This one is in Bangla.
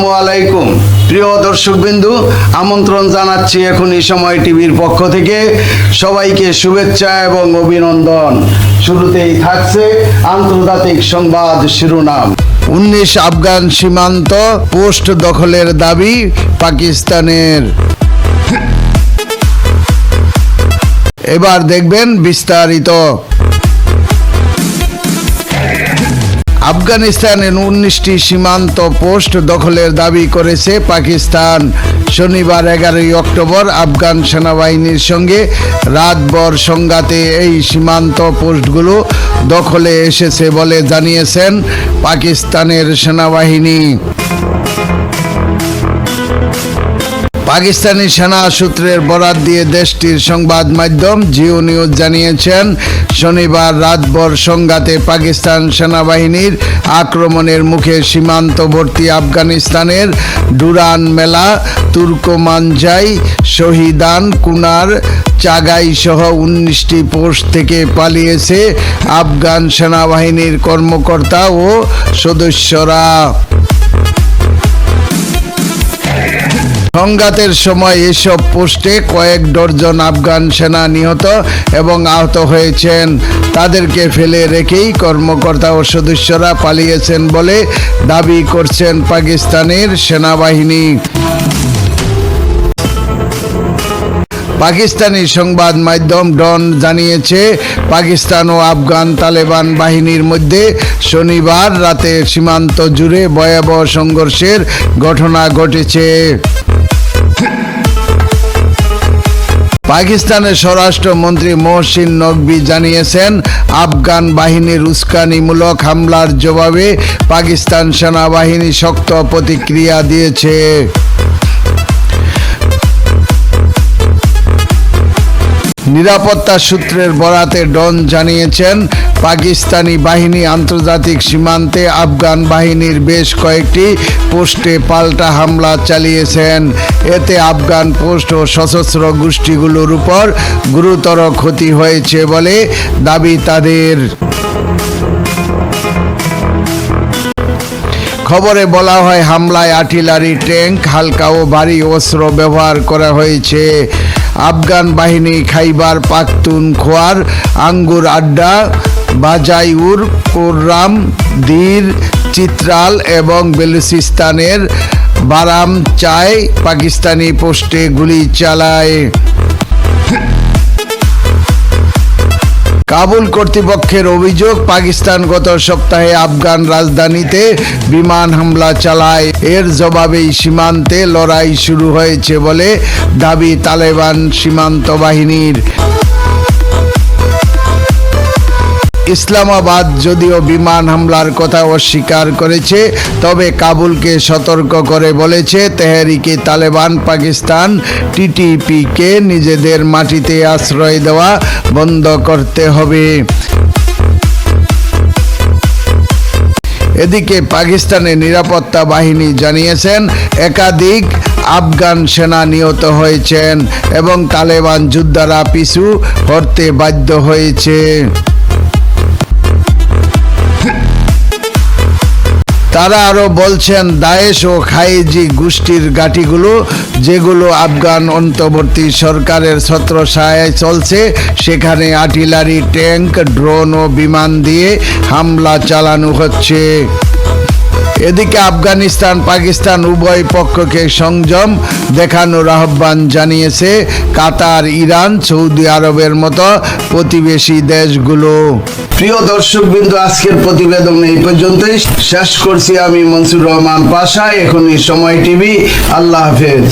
আলাইকুম। প্রিয় দর্শকবিন্দু, আমন্ত্রণ জানাচ্ছি এখনই সময় টিভির পক্ষ থেকে। সবাইকে শুভেচ্ছা এবং অভিনন্দন। শুরুতেই থাকছে আন্তর্জাতিক সংবাদ শিরোনাম। উনিশ আফগান সীমান্ত পোস্ট দখলের দাবি পাকিস্তানের। এবার দেখবেন বিস্তারিত। আফগানিস্তানের উনিশটি সীমান্ত পোস্ট দখলের দাবি করেছে পাকিস্তান। শনিবার এগারোই অক্টোবর আফগান সেনাবাহিনীর সঙ্গে রাতভর সংঘাতে এই সীমান্ত পোস্টগুলো দখলে এসেছে বলে জানিয়েছেন পাকিস্তানের সেনাবাহিনী। পাকিস্তানি সেনা সূত্রের বরাত দিয়ে দেশটির সংবাদ মাধ্যম জিও নিউজ জানিয়েছেন, শনিবার রাতভর সংঘাতে পাকিস্তান সেনাবাহিনীর আক্রমণের মুখে সীমান্তবর্তী আফগানিস্তানের ডুরান মেলা তুর্কমানজাই শহীদান কুনার, চাগাই সহ উনিশটি পোস্ট থেকে পালিয়েছে আফগান সেনাবাহিনীর কর্মকর্তা ও সদস্যরা। সংঘাতের সময় এসব পোস্টে কয়েক ডজন আফগান সেনা নিহত এবং আহত হয়েছেন। তাদেরকে ফেলে রেখেই কর্মকর্তা ও সদস্যরা পালিয়েছেন বলে দাবি করছেন পাকিস্তানের সেনাবাহিনী। পাকিস্তানি সংবাদ মাধ্যম ডন জানিয়েছে, পাকিস্তান ও আফগান তালেবান বাহিনীর মধ্যে শনিবার রাতে সীমান্ত জুড়ে ভয়াবহ সংঘর্ষের ঘটনা ঘটেছে। পাকিস্তানের স্বরাষ্ট্রমন্ত্রী মহসিন নকবি জানিয়েছেন, আফগান বাহিনীর উস্কানিমূলক হামলার জবাবে পাকিস্তান সেনাবাহিনী শক্ত প্রতিক্রিয়া দিয়েছে। নিরাপত্তা সূত্রের বরাতে ডন জানিয়েছেন, পাকিস্তানি বাহিনী আন্তর্জাতিক সীমান্তে আফগান বাহিনীর বেশ কয়েকটি পোস্টে পাল্টা হামলা চালিয়েছেন। এতে আফগান পোস্ট ও সশস্ত্র গোষ্ঠীগুলোর উপর গুরুতর ক্ষতি হয়েছে বলে দাবি তাদের। খবরে বলা হয়, হামলায় আর্টিলারি ট্যাঙ্ক, হালকা ও ভারী অস্ত্র ব্যবহার করা হয়েছে। আফগান বাহিনী খাইবার পাখতুন খোয়ার আঙ্গুর আড্ডা, বাজাইউর, কোররাম, দীর, চিত্রাল এবং বেলুচিস্তানের বারাম চায় পাকিস্তানি পোস্টে গুলি চালায়। কাবুল কর্তৃপক্ষের অভিযোগ, পাকিস্তান গত সপ্তাহে আফগান রাজধানীতে বিমান হামলা চালায়। এর জবাবেই সীমান্তে লড়াই শুরু হয়েছে বলে দাবি তালেবান সীমান্ত বাহিনীর। ইসলামাবাদ যদিও বিমান হামলার কথা অস্বীকার করেছে, তবে কাবুলকে সতর্ক করে বলেছে তেহরিকে তালেবান পাকিস্তান টিটিপিকে নিজেদের মাটিতে আশ্রয় দেওয়া বন্ধ করতে হবে। এদিকে পাকিস্তানের নিরাপত্তা বাহিনী জানিয়েছেন, একাধিক আফগান সেনা নিহত হয়েছেন এবং তালেবান যোদ্ধারা পিছু হরতে বাধ্য হয়েছে। তারা আরও বলছেন, দায়েশ ও খাইজি গোষ্ঠীর গাঠিগুলো যেগুলো আফগান অন্তর্বর্তী সরকারের ছত্রছায়ায় চলছে, সেখানে আর্টিলারি, ট্যাঙ্ক, ড্রোন ও বিমান দিয়ে হামলা চালানো হচ্ছে। এদিকে আফগানিস্তান, পাকিস্তান উভয় পক্ষকে সংযম দেখানোর আহ্বান জানিয়েছে কাতার, ইরান, সৌদি আরবের মতো প্রতিবেশী দেশগুলো। প্রিয় দর্শক বিন্দু আজকের প্রতিবেদন এই পর্যন্তই। শেষ করছি আমি মনসুর রহমান পাশা। এখনই সময় টিভি। আল্লাহ হাফেজ।